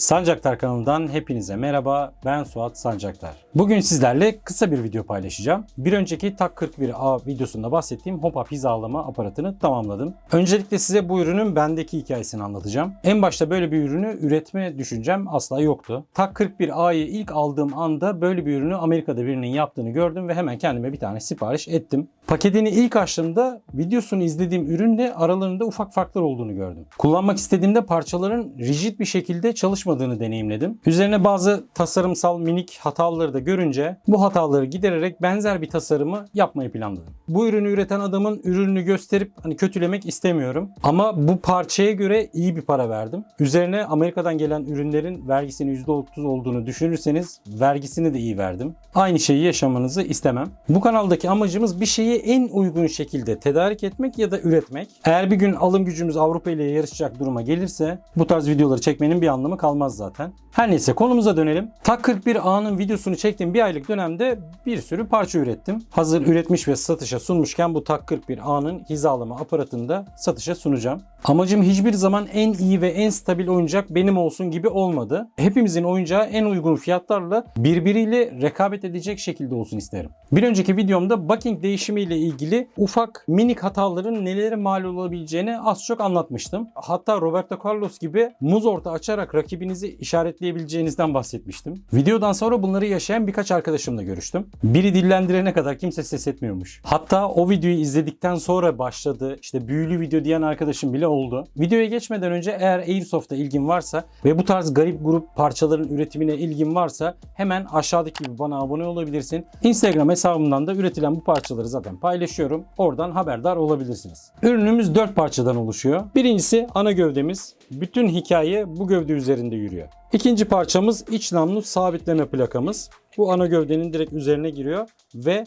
Sancaktar kanalından hepinize merhaba. Ben Suat Sancaktar. Bugün sizlerle kısa bir video paylaşacağım. Bir önceki TAK 41A videosunda bahsettiğim hop-up hizalama aparatını tamamladım. Öncelikle size bu ürünün bendeki hikayesini anlatacağım. En başta böyle bir ürünü üretme düşüncem asla yoktu. TAK 41A'yı ilk aldığım anda böyle bir ürünü Amerika'da birinin yaptığını gördüm ve hemen kendime bir tane sipariş ettim. Paketini ilk açtığımda videosunu izlediğim ürünle aralarında ufak farklar olduğunu gördüm. Kullanmak istediğimde parçaların rigid bir şekilde çalışmadığını deneyimledim. Üzerine bazı tasarımsal minik hataları da görünce bu hataları gidererek benzer bir tasarımı yapmayı planladım. Bu ürünü üreten adamın ürününü gösterip hani kötülemek istemiyorum. Ama bu parçaya göre iyi bir para verdim. Üzerine Amerika'dan gelen ürünlerin vergisinin %30 olduğunu düşünürseniz vergisini de iyi verdim. Aynı şeyi yaşamanızı istemem. Bu kanaldaki amacımız bir şeyi en uygun şekilde tedarik etmek ya da üretmek. Eğer bir gün alım gücümüz Avrupa ile yarışacak duruma gelirse bu tarz videoları çekmenin bir anlamı kalmaz zaten. Her neyse konumuza dönelim. Tak 41A'nın videosunu çektiğim bir aylık dönemde bir sürü parça ürettim. Hazır üretmiş ve satışa sunmuşken bu Tak 41A'nın hizalama aparatını da satışa sunacağım. Amacım hiçbir zaman en iyi ve en stabil oyuncak benim olsun gibi olmadı. Hepimizin oyuncağı en uygun fiyatlarla birbiriyle rekabet edecek şekilde olsun isterim. Bir önceki videomda bucking değişimiyle ilgili ufak minik hataların nelere mal olabileceğini az çok anlatmıştım. Hatta Roberto Carlos gibi muz orta açarak rakibinizi işaretleyebileceğinizden bahsetmiştim. Videodan sonra bunları yaşayan birkaç arkadaşımla görüştüm. Biri dillendirene kadar kimse ses etmiyormuş. Hatta o videoyu izledikten sonra başladı. İşte büyülü video diyen arkadaşım bile oldu. Videoya geçmeden önce eğer Airsoft'a ilgin varsa ve bu tarz garip grup parçaların üretimine ilgin varsa hemen aşağıdaki gibi bana abone olabilirsin. Instagram hesabımdan da üretilen bu parçaları zaten paylaşıyorum. Oradan haberdar olabilirsiniz. Ürünümüz 4 parçadan oluşuyor. Birincisi ana gövdemiz. Bütün hikaye bu gövde üzerinde yürüyor. İkinci parçamız iç namlu sabitleme plakamız. Bu ana gövdenin direkt üzerine giriyor ve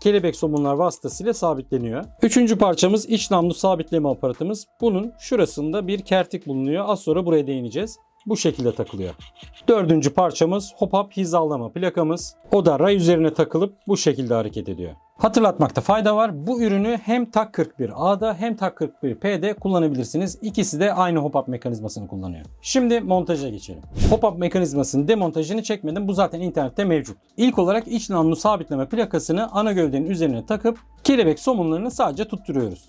kelebek somunlar vasıtasıyla sabitleniyor. Üçüncü parçamız iç namlu sabitleme aparatımız. Bunun şurasında bir kertik bulunuyor. Az sonra buraya değineceğiz. Bu şekilde takılıyor. Dördüncü parçamız hop-up hizalama plakamız. O da ray üzerine takılıp bu şekilde hareket ediyor. Hatırlatmakta fayda var. Bu ürünü hem TAK 41A'da hem TAK 41P'de kullanabilirsiniz. İkisi de aynı hop-up mekanizmasını kullanıyor. Şimdi montaja geçelim. Hop-up mekanizmasının demontajını çekmedim. Bu zaten internette mevcut. İlk olarak iç namlu sabitleme plakasını ana gövdenin üzerine takıp kelebek somunlarını sadece tutturuyoruz.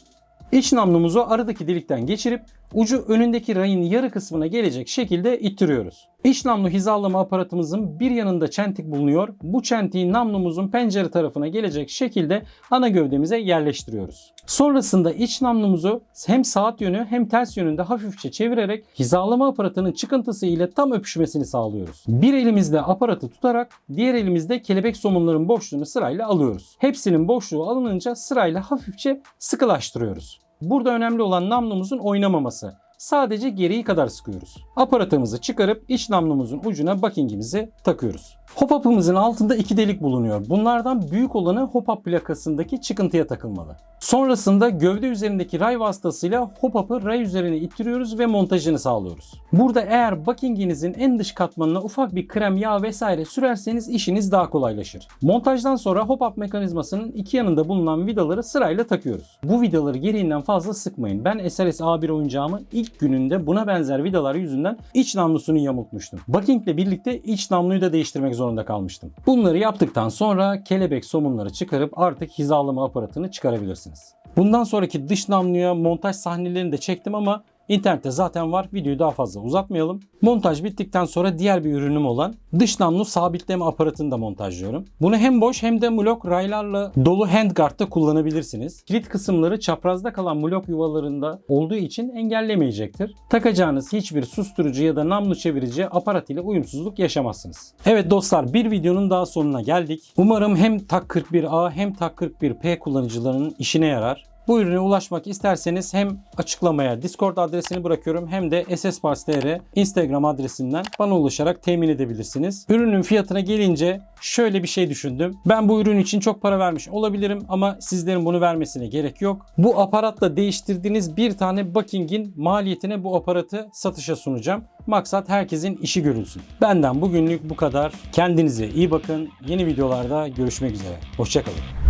İç namlumuzu aradaki delikten geçirip ucu önündeki rayın yarı kısmına gelecek şekilde ittiriyoruz. İç namlu hizalama aparatımızın bir yanında çentik bulunuyor. Bu çentiği namlumuzun pencere tarafına gelecek şekilde ana gövdemize yerleştiriyoruz. Sonrasında iç namlumuzu hem saat yönü hem ters yönünde hafifçe çevirerek hizalama aparatının çıkıntısı ile tam öpüşmesini sağlıyoruz. Bir elimizle aparatı tutarak diğer elimizde kelebek somunların boşluğunu sırayla alıyoruz. Hepsinin boşluğu alınınca sırayla hafifçe sıkılaştırıyoruz. Burada önemli olan namlumuzun oynamaması. Sadece gereği kadar sıkıyoruz. Aparatımızı çıkarıp iç namlumuzun ucuna buckingimizi takıyoruz. Hop-up'ımızın altında iki delik bulunuyor. Bunlardan büyük olanı hop-up plakasındaki çıkıntıya takılmalı. Sonrasında gövde üzerindeki ray vasıtasıyla hop-up'ı ray üzerine ittiriyoruz ve montajını sağlıyoruz. Burada eğer backinginizin en dış katmanına ufak bir krem yağ vesaire sürerseniz işiniz daha kolaylaşır. Montajdan sonra hop-up mekanizmasının iki yanında bulunan vidaları sırayla takıyoruz. Bu vidaları gereğinden fazla sıkmayın. Ben SRS A1 oyuncağımı ilk gününde buna benzer vidalar yüzünden iç namlusunu yamultmuştum. Backing ile birlikte iç namluyu da değiştirmek zorunda kalmıştım. Bunları yaptıktan sonra kelebek somunları çıkarıp artık hizalama aparatını çıkarabilirsiniz. Bundan sonraki dış namluya montaj sahnelerini de çektim ama İnternette zaten var. Videoyu daha fazla uzatmayalım. Montaj bittikten sonra diğer bir ürünüm olan dış namlu sabitleme aparatını da montajlıyorum. Bunu hem boş hem de mlok raylarla dolu handguard'da kullanabilirsiniz. Kilit kısımları çaprazda kalan mlok yuvalarında olduğu için engellemeyecektir. Takacağınız hiçbir susturucu ya da namlu çevirici aparat ile uyumsuzluk yaşamazsınız. Evet dostlar bir videonun daha sonuna geldik. Umarım hem TAK 41A hem TAK 41P kullanıcılarının işine yarar. Bu ürüne ulaşmak isterseniz hem açıklamaya Discord adresini bırakıyorum hem de SSParsTR Instagram adresinden bana ulaşarak temin edebilirsiniz. Ürünün fiyatına gelince şöyle bir şey düşündüm. Ben bu ürün için çok para vermiş olabilirim ama sizlerin bunu vermesine gerek yok. Bu aparatla değiştirdiğiniz bir tane Bucking'in maliyetine bu aparatı satışa sunacağım. Maksat herkesin işi görülsün. Benden bugünlük bu kadar. Kendinize iyi bakın. Yeni videolarda görüşmek üzere. Hoşçakalın.